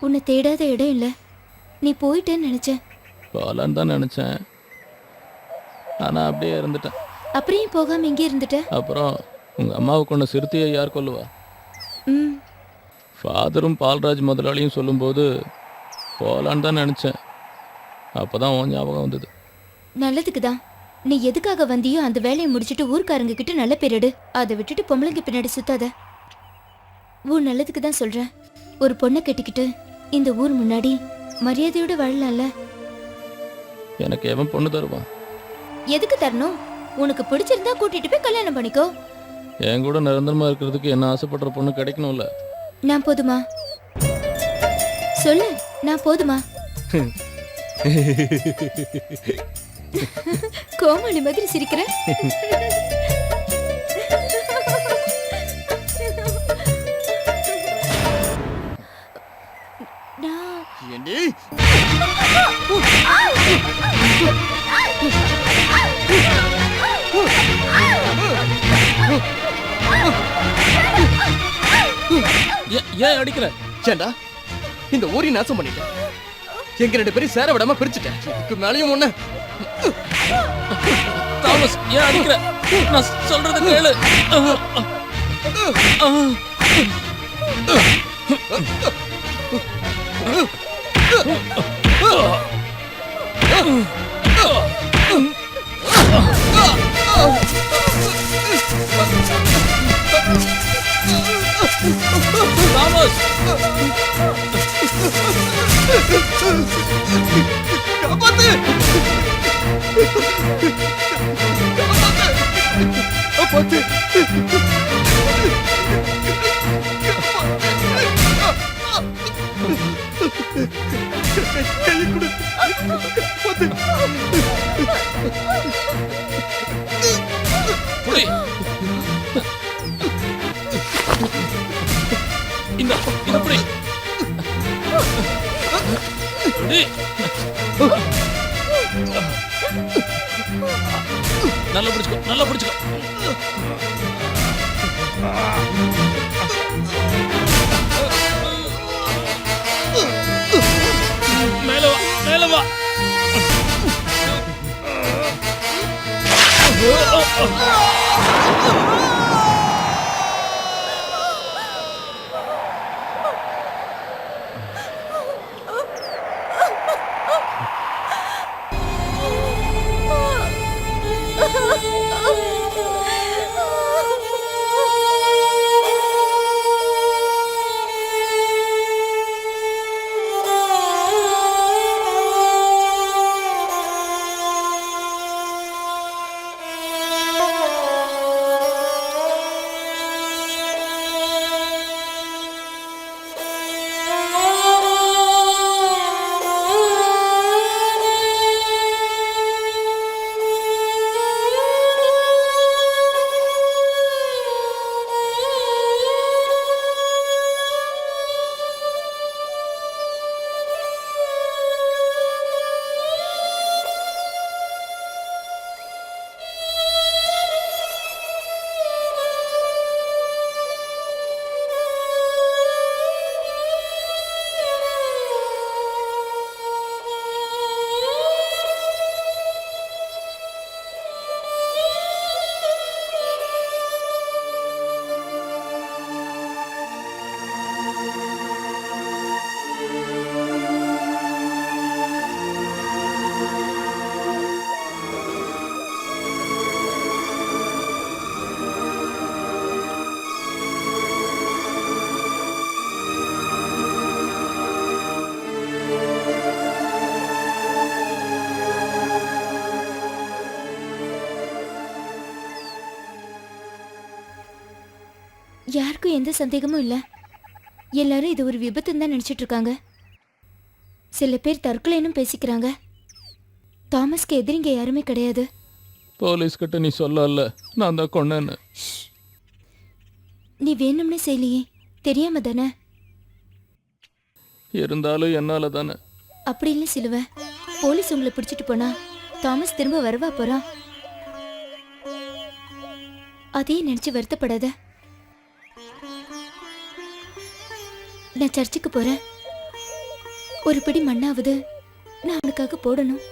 உன்னை தேடாத இடம் இல்ல. நீ போயிட்டேன்னு நினைச்சேன். போகலான்னு தான் நினச்சேன். ஆனால் அப்படியே இருந்துட்டேன். அப்படியும் போகாம இங்கே இருந்துட்ட? அப்புறம் உங்கள் அம்மாவை கொண்ட சிறுத்தையை யார் கொல்லுவா? ம். ஃபாதரும் பால்ராஜ் முதலாளியும் சொல்லும்போது போகலான்னு தான் நினச்சேன். அப்போ தான் உன் ஞாபகம் வந்தது. நல்லதுக்கு தான். நீ எதுக்காக வந்தியோ அந்த வேலையை முடிச்சிட்டு ஊர்க்காரங்க கிட்ட நல்ல பேர் எடு. அதை விட்டுட்டு பொம்பளைங்க பின்னாடி சுத்தாத. உன் நல்லதுக்கு தான் சொல்றேன். ஒரு பொண்ணை கட்டிக்கிட்டு இந்த ஊர் முன்னாடி மரியாதையோட வாழலாம்ல? எனக்கு எவன் பொண்ணு தருவான் எதுக்கு தரணும்? உனக்கு பிடிச்சிருந்தா கூட்டிட்டு போய் கல்யாணம் பண்ணிக்கோ. என் கூட நிரந்தரமாக இருக்கிறதுக்கு என்ன ஆசைப்படுற பொண்ணு கிடைக்கணும்ல? நான் போதுமா? சொல்லு நான் போதுமா? கோமாளி மாதிரி சிரிக்கிற? ஏண்டி ஏன் ஏன் அடிக்கிற ஏண்டா இந்த ஊரையும் நாசம் பண்ணிட்டேன் எங்க ரெண்டு பேரும் சேர விடாம பிரிச்சுட்டேன் இதுக்கு மேலேயும் ஒண்ணு தாமஸ் ஏன் அடிக்கிற நான் சொல்றது கேளு தாமஸ் காப்பாத்து காப்பாத்து இந்த இந்த புடி புடி. நல்லா பிடிச்சுக்கோ நல்லா பிடிச்சுக்கோ மேல யாருக்கும் எந்த சந்தேகமும் இல்ல. எல்லாரும் இது ஒரு விபத்துன்னு தான் நினைச்சிட்டு இருக்காங்க சில பேர் தற்கொலைன்னு பேசிக்கிறாங்க. தாமஸ்க்கு எதிரிங்க யாருமே கிடையாது. போலீஸ் கிட்ட நீ சொல்லல. நான் தான் கொன்னேன்னு. நீ வேணும்னே செய்யலையே தெரியாம தானே. இருந்தாலும் என்னால தானே. அப்படி இல்லை சிலுவ. போலீஸ் உங்களை பிடிச்சிட்டு போனா தாமஸ் திரும்ப வரவா போறான். அதையே நினைச்சு வருத்தப்படாத. நான் சர்ச்சுக்கு போறேன். ஒரு படி மண்ணாவது நான் அவனுக்காக போடணும்.